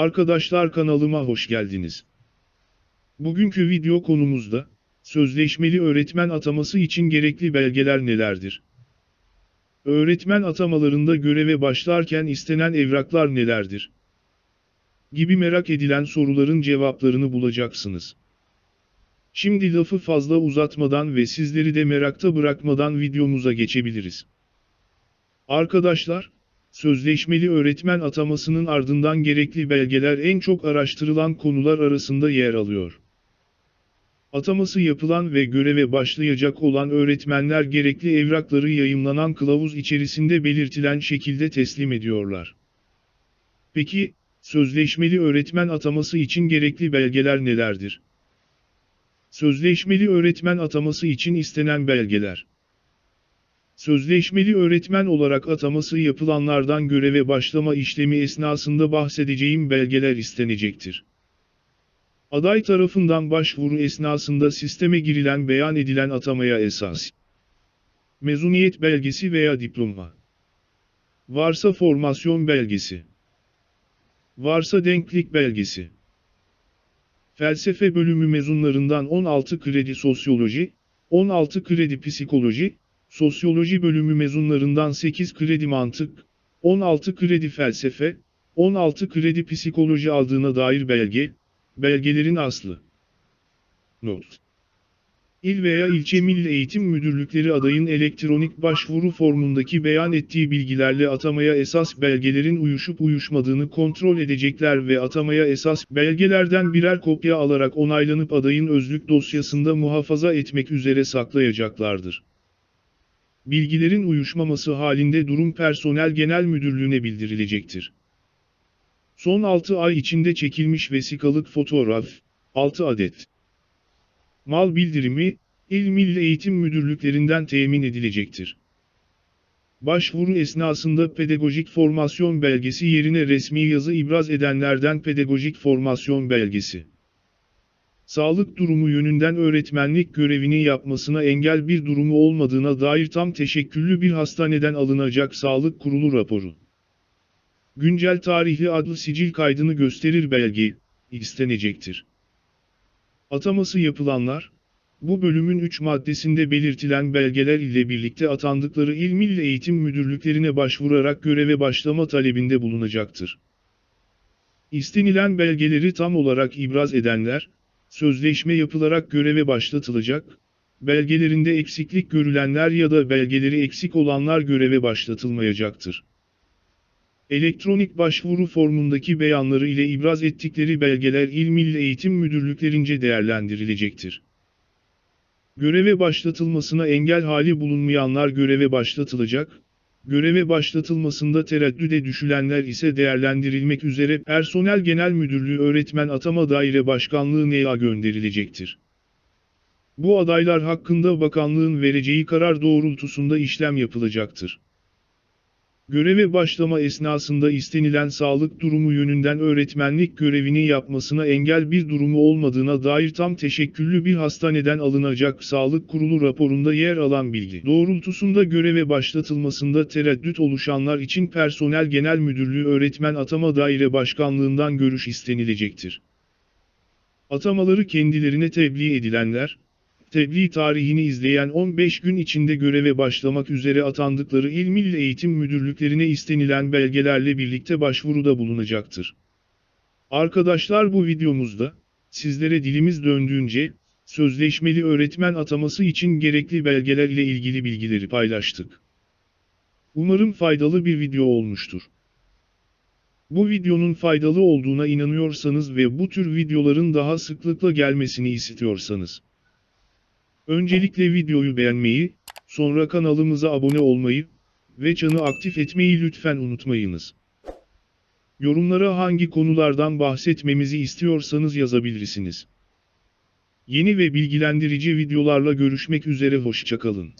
Arkadaşlar kanalıma hoş geldiniz. Bugünkü video konumuzda, sözleşmeli öğretmen ataması için gerekli belgeler nelerdir? Öğretmen atamalarında göreve başlarken istenen evraklar nelerdir? Gibi merak edilen soruların cevaplarını bulacaksınız. Şimdi lafı fazla uzatmadan ve sizleri de merakta bırakmadan videomuza geçebiliriz. Arkadaşlar, sözleşmeli öğretmen atamasının ardından gerekli belgeler en çok araştırılan konular arasında yer alıyor. Ataması yapılan ve göreve başlayacak olan öğretmenler gerekli evrakları yayımlanan kılavuz içerisinde belirtilen şekilde teslim ediyorlar. Peki, sözleşmeli öğretmen ataması için gerekli belgeler nelerdir? Sözleşmeli öğretmen ataması için istenen belgeler. Sözleşmeli öğretmen olarak ataması yapılanlardan göreve başlama işlemi esnasında bahsedeceğim belgeler istenecektir. Aday tarafından başvuru esnasında sisteme girilen beyan edilen atamaya esas. Mezuniyet belgesi veya diploma. Varsa formasyon belgesi. Varsa denklik belgesi. Felsefe bölümü mezunlarından 16 kredi sosyoloji, 16 kredi psikoloji, sosyoloji bölümü mezunlarından 8 kredi mantık, 16 kredi felsefe, 16 kredi psikoloji aldığına dair belge, belgelerin aslı. Not. İl veya ilçe Milli Eğitim Müdürlükleri adayın elektronik başvuru formundaki beyan ettiği bilgilerle atamaya esas belgelerin uyuşup uyuşmadığını kontrol edecekler ve atamaya esas belgelerden birer kopya alarak onaylanıp adayın özlük dosyasında muhafaza etmek üzere saklayacaklardır. Bilgilerin uyuşmaması halinde durum personel genel müdürlüğüne bildirilecektir. Son 6 ay içinde çekilmiş vesikalık fotoğraf, 6 adet. Mal bildirimi, İl Milli Eğitim Müdürlüklerinden temin edilecektir. Başvuru esnasında pedagojik formasyon belgesi yerine resmi yazı ibraz edenlerden pedagojik formasyon belgesi. Sağlık durumu yönünden öğretmenlik görevini yapmasına engel bir durumu olmadığına dair tam teşekküllü bir hastaneden alınacak sağlık kurulu raporu. Güncel tarihli adlı sicil kaydını gösterir belge, istenecektir. Ataması yapılanlar, bu bölümün 3 maddesinde belirtilen belgeler ile birlikte atandıkları İl Milli Eğitim Müdürlüklerine başvurarak göreve başlama talebinde bulunacaktır. İstenilen belgeleri tam olarak ibraz edenler, sözleşme yapılarak göreve başlatılacak, belgelerinde eksiklik görülenler ya da belgeleri eksik olanlar göreve başlatılmayacaktır. Elektronik başvuru formundaki beyanları ile ibraz ettikleri belgeler İl Milli Eğitim Müdürlüklerince değerlendirilecektir. Göreve başlatılmasına engel hali bulunmayanlar göreve başlatılacak, göreve başlatılmasında tereddüde düşülenler ise değerlendirilmek üzere Personel Genel Müdürlüğü Öğretmen Atama Daire Başkanlığı NEA gönderilecektir. Bu adaylar hakkında bakanlığın vereceği karar doğrultusunda işlem yapılacaktır. Göreve başlama esnasında istenilen sağlık durumu yönünden öğretmenlik görevini yapmasına engel bir durumu olmadığına dair tam teşekküllü bir hastaneden alınacak sağlık kurulu raporunda yer alan bilgi doğrultusunda göreve başlatılmasında tereddüt oluşanlar için Personel Genel Müdürlüğü Öğretmen Atama Daire Başkanlığından görüş istenilecektir. Atamaları kendilerine tebliğ edilenler, tebliğ tarihini izleyen 15 gün içinde göreve başlamak üzere atandıkları İl Milli Eğitim Müdürlüklerine istenilen belgelerle birlikte başvuruda bulunacaktır. Arkadaşlar bu videomuzda, sizlere dilimiz döndüğünce, sözleşmeli öğretmen ataması için gerekli belgeler ile ilgili bilgileri paylaştık. Umarım faydalı bir video olmuştur. Bu videonun faydalı olduğuna inanıyorsanız ve bu tür videoların daha sıklıkla gelmesini istiyorsanız, Öncelikle videoyu beğenmeyi, sonra kanalımıza abone olmayı ve çanı aktif etmeyi lütfen unutmayınız. Yorumlara hangi konulardan bahsetmemizi istiyorsanız yazabilirsiniz. Yeni ve bilgilendirici videolarla görüşmek üzere hoşçakalın.